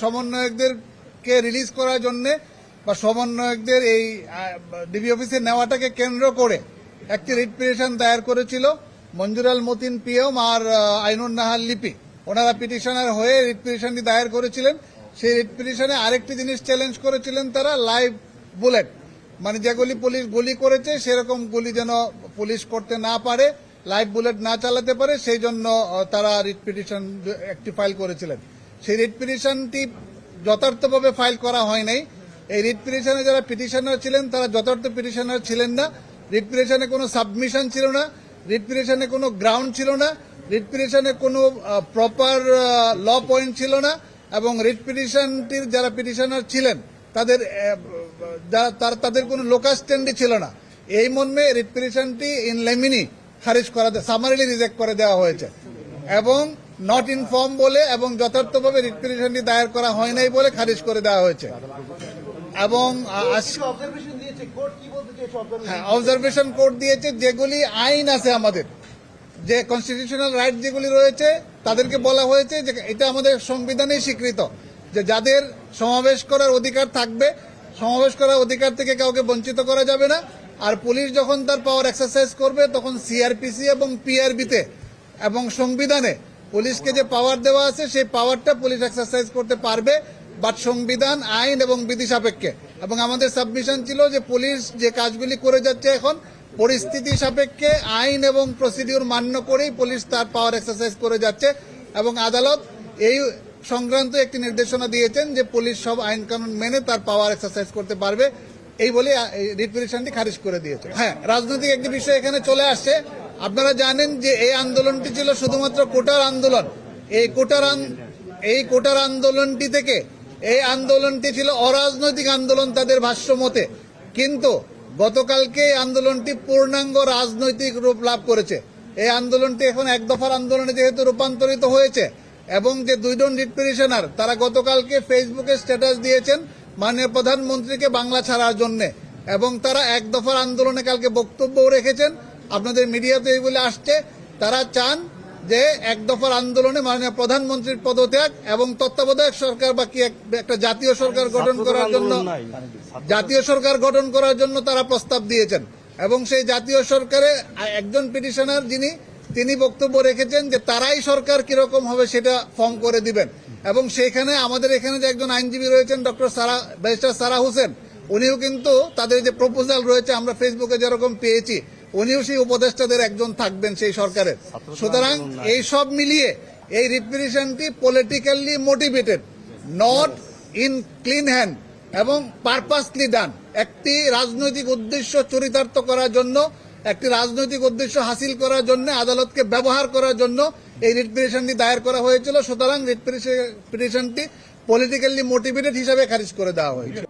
সমন্বয়কদেরকে release করার জন্যে বা সমন্বয়কদের এই ডিবি অফিসে নেওয়াটাকে কেন্দ্র করে একটি রিট দায়ের করেছিল মঞ্জুরাল মতিন পিএম আর আইনুর নাহার লিপি। ওনারা পিটিশনার হয়ে রিট দায়ের করেছিলেন। সেই রিট পিটিশনে আরেকটি জিনিস চ্যালেঞ্জ করেছিলেন তারা লাইভ বুলেট মানে যেগুলি পুলিশ গুলি করেছে, সেরকম গুলি যেন পুলিশ করতে না পারে লাইভ বুলেট না চালাতে পারে, সেই জন্য তারা রিট পিটিশন একটি ফাইল করেছিলেন। সেই রিট পিটিশনটি যথার্থভাবে ফাইল করা হয় নাই। এই রিট পিটিশনে যারা পিটিশনার ছিলেন, তারা যথার্থ পিটিশনার ছিলেন না। রিট পিটিশনে কোনো সাবমিশন ছিল না। রিট পিটিশনে কোনো গ্রাউন্ড ছিল না। রিট পিটিশনে কোনো প্রপার ল পয়েন্ট ছিল না এবং রিট পিটিশনটির যারা পিটিশনার ছিলেন, তাদের তার- তাদের কোনো লোকাল স্ট্যান্ডই ছিল না। এই মর্মে রিট পিটিশনটি ইন লেমিনি খারিজ করা, সামারিলি রিজেক্ট করে দেওয়া হয়েছে। এবং নট ইনফর্ম বলে এবং যথার্থভাবে রিট পিটিশনটি দায়ের করা হয় নাই বলে খারিজ করে দেওয়া হয়েছে। এবং? হ্যাঁ অবজারভেশন কোর্ট দিয়েছে যেগুলি আইন আছে আমাদের। যে কনস্টিটিউশনাল রাইট যেগুলি রয়েছে তাদেরকে বলা হয়েছে যে এটা আমাদের সংবিধানেই স্বীকৃত। যে যাদের সমাবেশ করার অধিকার থাকবে সমাবেশ করার অধিকার থেকে কাউকে বঞ্চিত করা যাবে না। আর পুলিশ যখন তার পাওয়ার এক্সারসাইজ করবে তখন সিআরপিসি এবং পিআরবিতে এবং সংবিধানে পুলিশকে যে পাওয়ার দেওয়া আছে, সেই পাওয়ারটা পুলিশ এক্সারসাইজ করতে পারবে বাট সংবিধান, আইন এবং বিধি সাপেক্ষে। এবং আমাদের সাবমিশন ছিল যে পুলিশ যে কাজগুলি করে যাচ্ছে এখন, পরিস্থিতি সাপেক্ষে আইন এবং প্রসিডিউর মান্য করেই পুলিশ তার পাওয়ার এক্সারসাইজ করে যাচ্ছে। এবং আদালত এই সংক্রান্ত একটি নির্দেশনা দিয়েছেন যে পুলিশ সব আইন কানুন মেনে তার পাওয়ার এক্সারসাইজ করতে পারবে। এই বলে রিপিটিশনটি খারিজ করে দিয়েছে। হ্যাঁ রাজনৈতিক একটি বিষয় এখানে চলে আসছে। আপনারা জানেন যে এই আন্দোলনটি ছিল শুধুমাত্র কোটার আন্দোলন। এই কোটার এই কোটার আন্দোলনটি থেকে এই আন্দোলনটি ছিল অরাজনৈতিক আন্দোলন তাদের ভাষ্য মতে কিন্তু গতকালকে এই আন্দোলনটি পূর্ণাঙ্গ রাজনৈতিক রূপ লাভ করেছে। এই আন্দোলনটি এখন এক দফার আন্দোলনে যেহেতু রূপান্তরিত হয়েছে এবং যে দুইজন রিট পিটিশনার তারা গতকালকে ফেসবুকে স্ট্যাটাস দিয়েছেন মাননীয় প্রধানমন্ত্রীকে বাংলা ছাড়ার জন্য এবং তারা এক দফার আন্দোলনে কালকে বক্তব্যও রেখেছেন। আপনাদের মিডিয়াতে এইগুলি আসছে তারা চান যে এক দফার আন্দোলনে মাননীয় প্রধানমন্ত্রীর পদত্যাগ এবং তত্ত্বাবধায়ক সরকার বা কি এক- একটা জাতীয় সরকার গঠন করার জন্য জাতীয় সরকার গঠন করার জন্য তারা প্রস্তাব দিয়েছেন। এবং সেই জাতীয় সরকারে একজন পিটিশনার যিনি তিনি বক্তব্য রেখেছেন যে তারাই সরকার কীরকম হবে সেটা ফর্ম করে দিবেন। এবং সেখানে আমাদের এখানে যে একজন আইনজীবী রয়েছেন ডক্টর সারা ব্যারিস্টার সারা হোসেন উনিও কিন্তু তাদের যে প্রপোজাল রয়েছে আমরা ফেসবুকে যেরকম পেয়েছি উনিও সেই উপদেষ্টাদের একজন থাকবেন সেই সরকারের। সুতরাং এই সব মিলিয়ে এই রিপ্রেজেন্টেশনটি politically motivated not in clean hand এবং পারপাসলি ডান একটি রাজনৈতিক উদ্দেশ্য চরিতার্থ করার জন্য একটি রাজনৈতিক উদ্দেশ্য হাসিল করার জন্য আদালতকে ব্যবহার করার জন্য এই রিট পিটিশনটি দায়ের করা হয়েছিল। সুতরাং রিট পিটিশনটি পলিটিক্যালি মোটিভেটেড হিসাবে খারিজ করে দেওয়া হয়েছে।